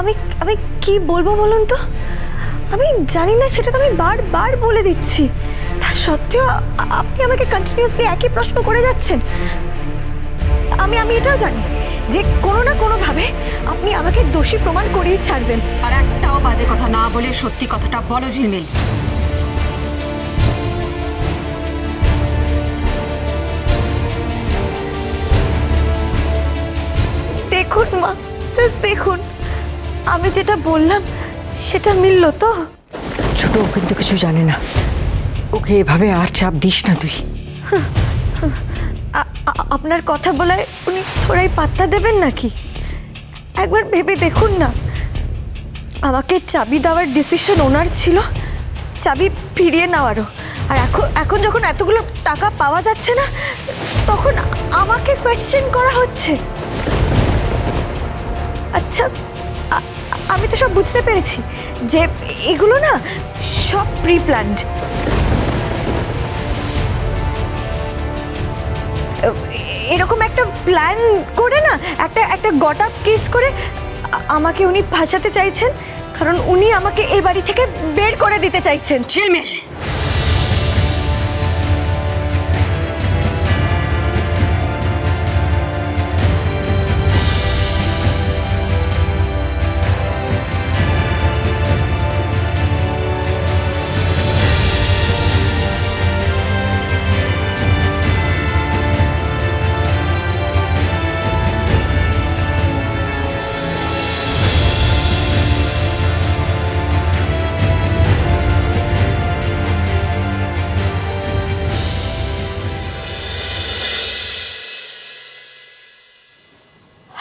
আমি আমি কি বলব বলুন তো? আমি জানি না সেটা তো আমি বারবার বলে দিচ্ছি। তা সত্ত্বেও আপনি আমাকে কন্টিনিউয়াসলি একই প্রশ্ন করে যাচ্ছেন। আমি আমি এটাও জানি যে কোনো না কোনোভাবে আপনি আমাকে দোষী প্রমাণ করেই ছাড়বেন। আর একটাও বাজে কথা না বলে সত্যি কথাটা বলো ঝিলমিল। দেখুন মা জাস্ট দেখুন। আমি যেটা বললাম সেটা মিলল তো? ছোট ও কিন্তু কিছু জানে না। ওকে এভাবে আর চাপ দিস না তুই। আপনার কথা বলায় উনি থোড়াই পাত্তা দেবেন নাকি? একবার ভেবে দেখুন না। আমাকে চাবি দেওয়ার ডিসিশন ওনার ছিল চাবি ফিরিয়ে নেওয়ারও। আর এখন এখন যখন এতগুলো টাকা পাওয়া যাচ্ছে না তখন আমাকে কোয়েশ্চেন করা হচ্ছে। আচ্ছা আমি তো সব বুঝতে পেরেছি যে এগুলো না সব প্রি প্ল্যান্ড এরকম একটা প্ল্যান করে না, একটা একটা গট আপ কেস করে আমাকে উনি ফাঁসাতে চাইছেন, কারণ উনি আমাকে এই বাড়ি থেকে বের করে দিতে চাইছেন। ঝিলমিল।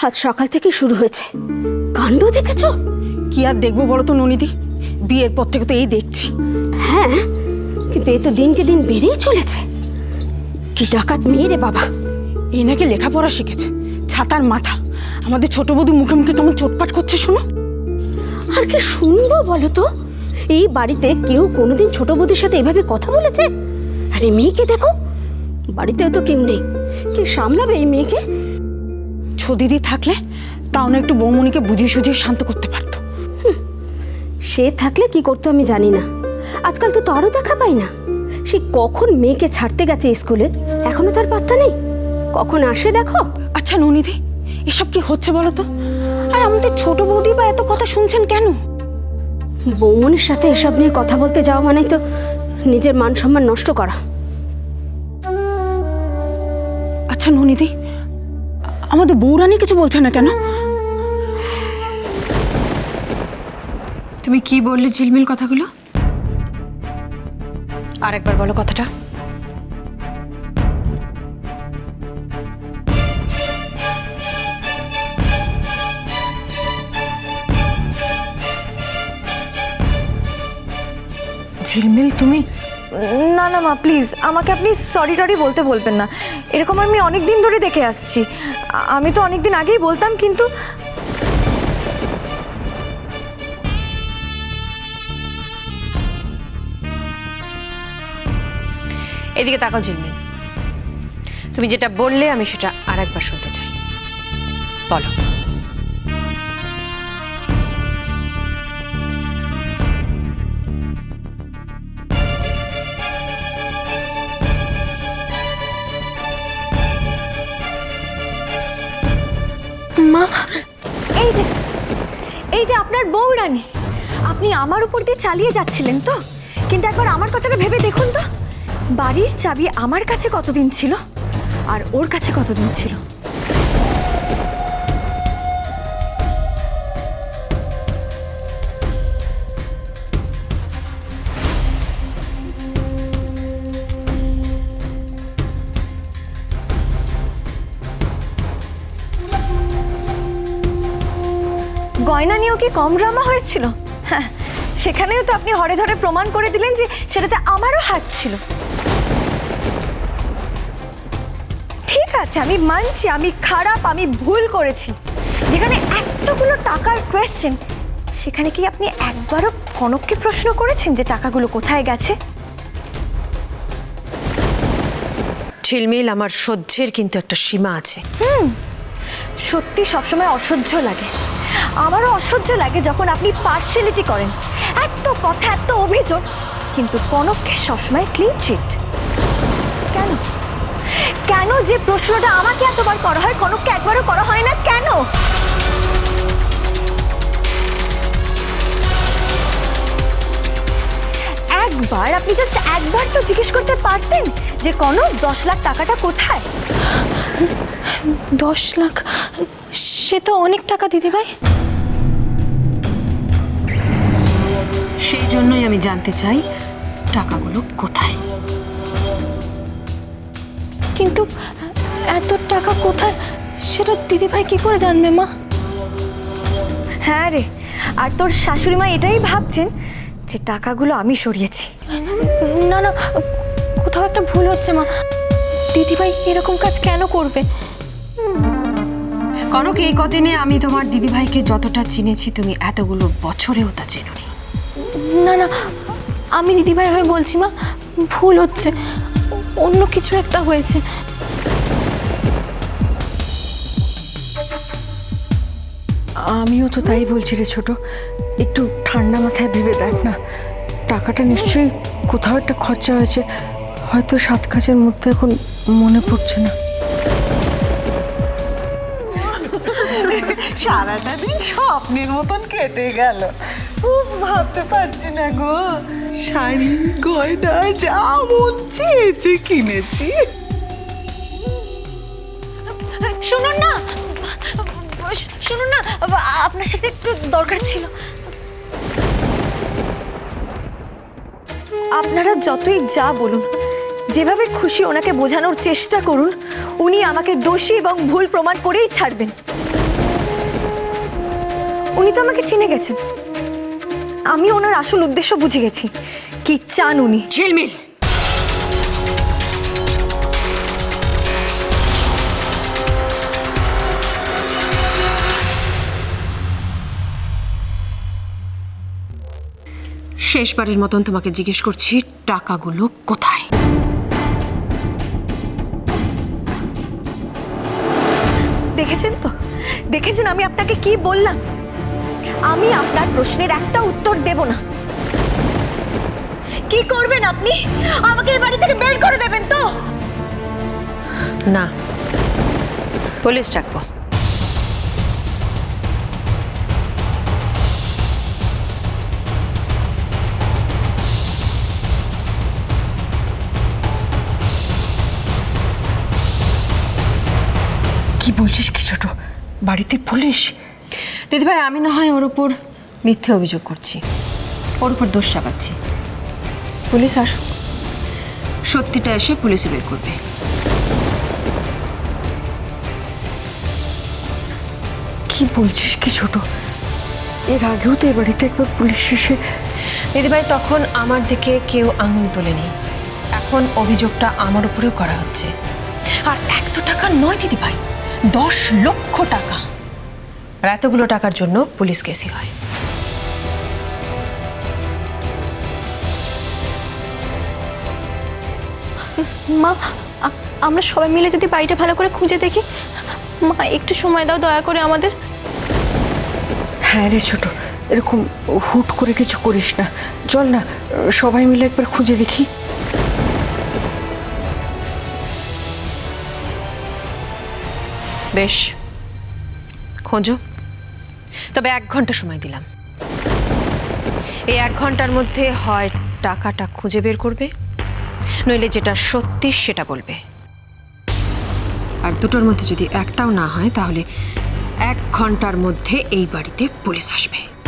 আজ সকাল থেকে শুরু হয়েছে। কাণ্ড দেখেছ? কি আর দেখব বলো তো ননিদি? বিয়ের পর থেকে তো এই দেখছি। হ্যাঁ কিন্তু এ তো দিনকে দিন বেড়েই চলেছে। কি ডাকাত মেয়ে রে বাবা। এই নাকি লেখাপড়া শিখেছে ছাতার মাথা। আমাদের ছোট বৌদি মুখে মুখে কেমন চোটপাট করছে শোনো। আর কি শুনব বলো তো? এই বাড়িতে কেউ কোনোদিন ছোট বৌদির সাথে এভাবে কথা বলেছে? আরে মেয়েকে দেখো বাড়িতে তো কেউ নেই। কে সামলাবে এই মেয়েকে? ছদিদি থাকলে তাও না একটু বৌমনিকে বুঝিয়ে সুঝিয়ে শান্ত করতে পারতো। সে থাকলে কি করতো আমি জানি না। আজকাল তো তারও দেখা পাই না। সে কখন মেয়েকে ছাড়তে গেছে স্কুলে এখনও তার পাত্তা নেই। কখন আসে দেখো। আচ্ছা ননিদি এসব কি হচ্ছে বলো তো? আর আমাদের ছোট বৌদি বা এত কথা শুনছেন কেন? বৌমনির সাথে এসব নিয়ে কথা বলতে যাওয়া মানেই তো নিজের মান সম্মান নষ্ট করা। আচ্ছা ননিদি আমাদের বৌরানি কিছু বলছে না কেন? তুমি কি বললে ঝিলমিল কথাগুলো? আর একবার বলো কথাটা। ঝিলমিল, তুমি না না মা প্লিজ আমাকে আপনি সরি টরি বলতে বলবেন না। এরকম আমি অনেক দিন ধরে দেখে আসছি। আমি তো অনেক দিন আগেই বলতাম, কিন্তু এদিকে তাকাও, ঝিলমিল। তুমি যেটা বললে, আমি সেটা আর একবার শুনতে চাই। বলো। মা। এই যে এই যে আপনার বউ রানী। আপনি আমার উপর দিয়ে চালিয়ে যাচ্ছিলেন তো? কিন্তু একবার আমার কথাটা ভেবে দেখুন তো। বাড়ির চাবি আমার কাছে কতদিন ছিল? আর ওর কাছে কতদিন ছিল? গয়না নিয়েও কি কম ড্রামা হয়েছিল? হ্যাঁ সেখানেও তো আপনি হরে ধরে প্রমাণ করে দিলেন যে সেটাতে আমারও হাত ছিল। ঠিক আছে আমি মানছি আমি খারাপ আমি ভুল করেছি। যেখানে এতগুলো টাকার কোয়েশ্চেন সেখানে কি আপনি একবারও কনককে প্রশ্ন করেছেন যে টাকাগুলো কোথায় গেছে? ঝিলমিল আমার সহ্যের কিন্তু একটা সীমা আছে। হুম সত্যি সবসময় অসহ্য লাগে। আমারও অসহ্য লাগে যখন আপনি পার্সিয়ালিটি করেন। এত কথা, এত অভিযোগ, কিন্তু কনককে সবসময় ক্লিন চিট কেন? কেন যে প্রশ্নটা আমাকে এতবার করা হয়, কনককে একবারও করা হয় না, কেন? একবার, আপনি জাস্ট একবার তো জিজ্ঞেস করতে পারতেন যে কনক দশ লাখ টাকাটা কোথায়? দশ লাখ। সে তো অনেক টাকা দিদি ভাই। সেই জন্যই আমি জানতে চাই টাকাগুলো কোথায়? কিন্তু এত টাকা কোথায়? সেটা দিদি ভাই কি করে জানবে মা? হ্যাঁ রে আর তোর শাশুড়ি মা এটাই ভাবছেন যে টাকাগুলো আমি সরিয়েছি। না না কোথাও একটা ভুল হচ্ছে মা। দিদি ভাই এরকম কাজ কেন করবে? কনক এই কদিনে আমি তোমার দিদিভাইকে যতটা চিনেছি তুমি এতগুলো বছরেও তা চেনোনি। না না আমি দিদি ভাই হয়ে বলছি মা ভুল হচ্ছে। অন্য কিছু একটা হয়েছে। আমিও তো তাই বলছি রে ছোট একটু ঠান্ডা মাথায় ভেবে দেখ না। টাকাটা নিশ্চয়ই কোথাও একটা খরচা হয়েছে। হয়তো সাত কাজের মধ্যে এখন মনে পড়ছে না। সারাটা দিন স্বপ্নের মতন কেটে গেল। উফ ভাবতে পারছি না গো। শাড়ি গয়না যা মন চেয়েছে কিনেছি। শুনুন না শুনুন না আপনার সাথে একটু দরকার ছিল। আপনারা যতই যা বলুন যেভাবে খুশি ওনাকে বোঝানোর চেষ্টা করুন, উনি আমাকে দোষী এবং ভুল প্রমাণ করেই ছাড়বেন। উনি তো আমাকে চিনে গেছেন। আমি ওনার আসল উদ্দেশ্য বুঝে গেছি। কি চান উনি? ঝিলমিল। শেষবারের মতন তোমাকে জিজ্ঞেস করছি, টাকাগুলো কোথায়? দেখেছেন তো? দেখেছেন আমি আপনাকে কি বললাম? আমি আপনার প্রশ্নের একটা উত্তর দেব না। কি করবেন আপনি? আমাকে এই বাড়ি থেকে বের করে দেবেন তো? না, পুলিশ ডাকবো। কি বলছিস কি ছোট? বাড়িতে পুলিশ? দিদিভাই আমি না হয় ওর উপর মিথ্যে অভিযোগ করছি। ওর উপর দোষ চাপাচ্ছি। পুলিশ আসুক সত্যিটা এসে পুলিশে বের করবে। কি বলছিস কি ছোট? এর আগেও তো এ বাড়িতে একবার পুলিশ এসে দিদিভাই তখন আমার দিকে কেউ আঙুল তোলেনি। এখন অভিযোগটা আমার উপরেও করা হচ্ছে। আর এক তো টাকা নয় দিদিভাই দশ লক্ষ টাকা। আর এতগুলো টাকার জন্য পুলিশ কেসই হয়। মা আমরা সবাই মিলে যদি বাড়িটা ভালো করে খুঁজে দেখি মা একটু সময় দাও দয়া করে আমাদের। হ্যাঁ রে ছোট এরকম হুট করে কিছু করিস না। চল না সবাই মিলে একবার খুঁজে দেখি। বেশ। খোঁজো। তবে এক ঘণ্টা সময় দিলাম। এই এক ঘণ্টার মধ্যে হয় টাকাটা খুঁজে বের করবে, নইলে যেটা সত্যি সেটা বলবে। আর দুটোর মধ্যে যদি একটাও না হয়, তাহলে এক ঘণ্টার মধ্যে এই বাড়িতে পুলিশ আসবে।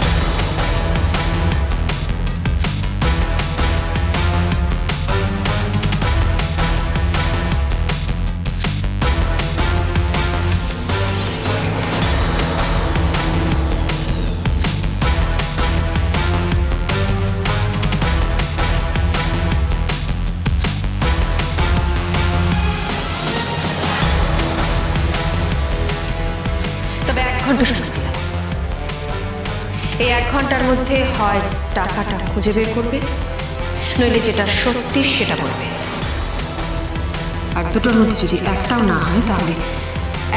ঘণ্টা সময় দিলাম এই এক ঘণ্টার মধ্যে হয় টাকাটা খুঁজে বের করবে নইলে যেটা সত্যি সেটা বলবে। আর দুটোর মধ্যে যদি একটাও না হয় তাহলে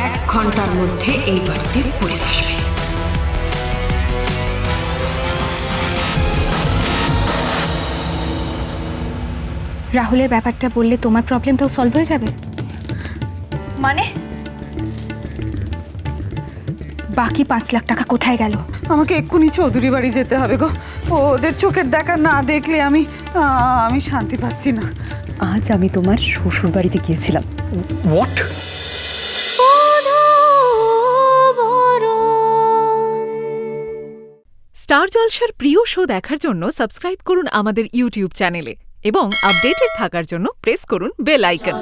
এক ঘণ্টার মধ্যে এই বাড়িতে পুলিশ আসবে। রাহুলের ব্যাপারটা বললে তোমার প্রবলেমটাও সলভ হয়ে যাবে? মানে? বাকি পাঁচ লাখ টাকা কোথায় গেল? আমাকে এক্ষুনি চৌধুরী বাড়ি যেতে হবে গো। ওদের চোখের দেখা না দেখলে আমি আমি শান্তি পাচ্ছি না। আজ আমি তোমার শ্বশুর বাড়িতে গিয়েছিলাম। হোয়াট স্টার জলসার প্রিয় শো দেখার জন্য সাবস্ক্রাইব করুন আমাদের ইউটিউব চ্যানেলে এবং আপডেটেড থাকার জন্য প্রেস করুন বেল আইকন।